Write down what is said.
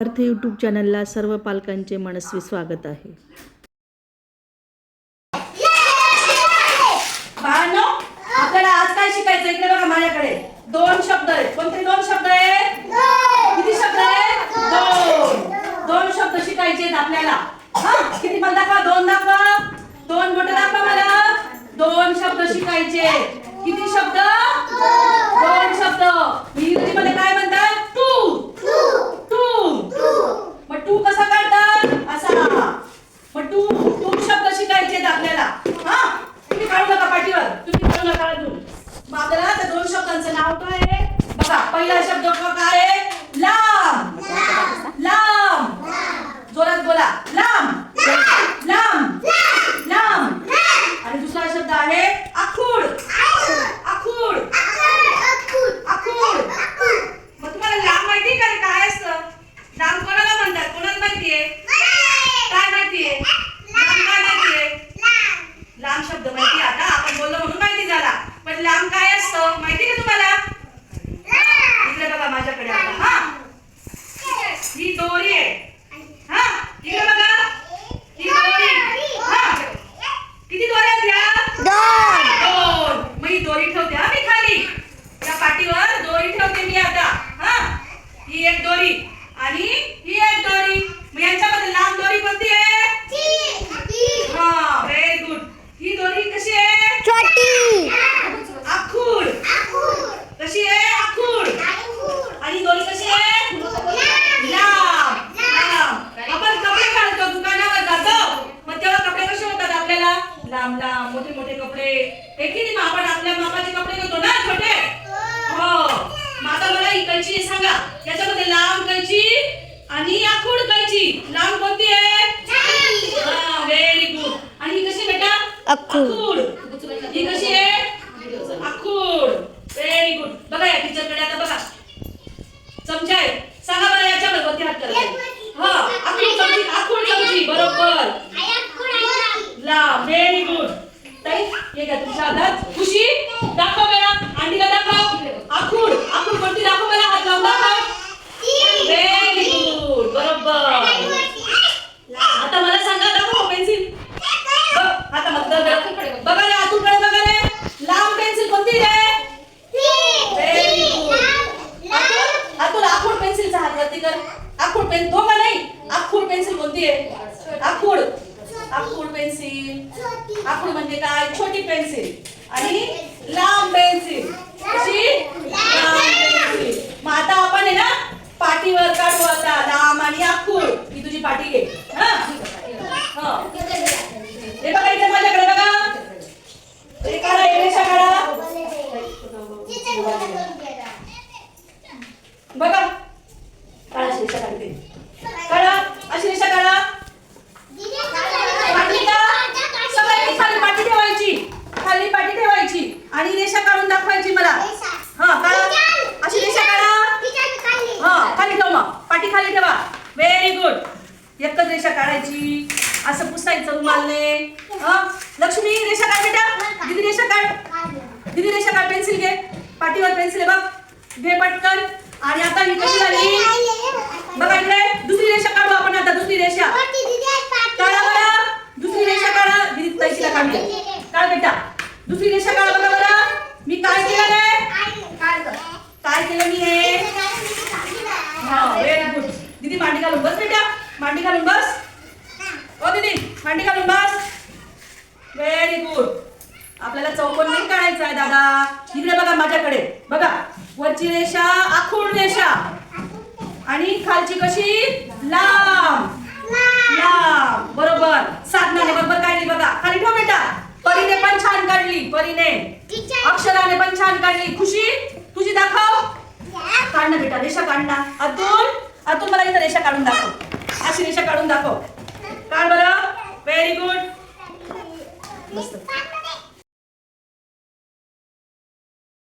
अर्थ यूट्यूब चॅनलला सर्व पालकांचे मनस्वी स्वागत आहे. आपल्याला आज काय शिकायचं? इकडे बघा माझ्याकडे. दोन शब्द आहेत. कोणते दोन शब्द आहेत? किती शब्द आहेत? दोन. दोन शब्द शिकायचे आहेत आपल्याला. हा किती? पण दाखवा. दोन दाखवा. दोन बोट दाखवा मला. दोन शब्द शिकायचे किती शब्द? दोन शब्द बरोबर. ला व्हेरी गुड ताई हे घ्या तुमच्या हातात. खुशी दाखव मला. अंडीला दाखव. आखूड आखूड कोणती दाखव मला? हात लावून दाखव. व्हेरी गुड बरोबर. आता मला सांगा दाखव पेन्सिल. आता मध्ये बघा रे आतूकडे बघा रे. लांब पेन्सिल कोणती रे? व्हेरी गुड आतून आखूड पेन्सिलचा हात वरती कर. आखूड पेन तो का नाही. आखूड पेन्सिल कोणती आहे? आखूड. आखूड पेन्सिल. आखूड म्हणजे काय? छोटी पेन्सिल. आणि लांब पेन्सिल. कशी लांब पेन्सिल. मग आता आपण आहे ना पाठीवर काढू आता. लांब आणि आखूड. ही तुझी पाठी घे. हा? हो. हे. बघा इथे माझ्याकडे बघा. हे काढा रेषा काढा. बघा काढा अशी रेषा काढते काढा अशी रेषा काढा पाठी का सगळ्यांनी खाली पाठी ठेवायची खाली पाठी ठेवायची आणि रेषा काढून दाखवायची मला हा काढा अशी रेषा काढा हा खाली ठेव मग पाठी खाली ठेवा व्हेरी गुड एकच रेषा काढायची. असं पुसायचं रुमालने. लक्ष्मी रेषा काढ बेटा. दिदी रेषा काढ. दिदी रेषा काढ पेन्सिल घे. पाठीवर पेन्सिल आहे बघ. घे पटकन. आणि आता ही कशी झाली? बघा इकडे. दुसरी रेषा काढू आपण आता दुसरी रेषा. काढा बरं दुसरी रेषा काढा. दिदी तैशीला काढली काढ बेटा. दुसरी रेषा काढा बघा बरं मी काय केलं? रे काय केलं मी हा व्हेरी गुड दीदी मांडी घालून बस बेटा. मांडी घालून बस. ओ दीदी. मांडी घालून बस. व्हेरी गुड आपल्याला चौकोन नाही काढायचा आहे दादा. इकडे बघा माझ्याकडे. बघा वरची रेषा आखूड रेषा. आणि खालची कशी? लांब. लांब. बरोबर. साधनाने बरोबर काढली बघा. खाली ठेव बेटा. परीने पण छान काढली परीने. अक्षराने पण छान काढली. खुशी? तुझी दाखव. काढ ना बेटा रेषा काढ ना. अतुल? आतून मला इथं रेषा काढून दाखव. अशी रेषा काढून दाखव. काढ बरं. व्हेरी गुड मस्त.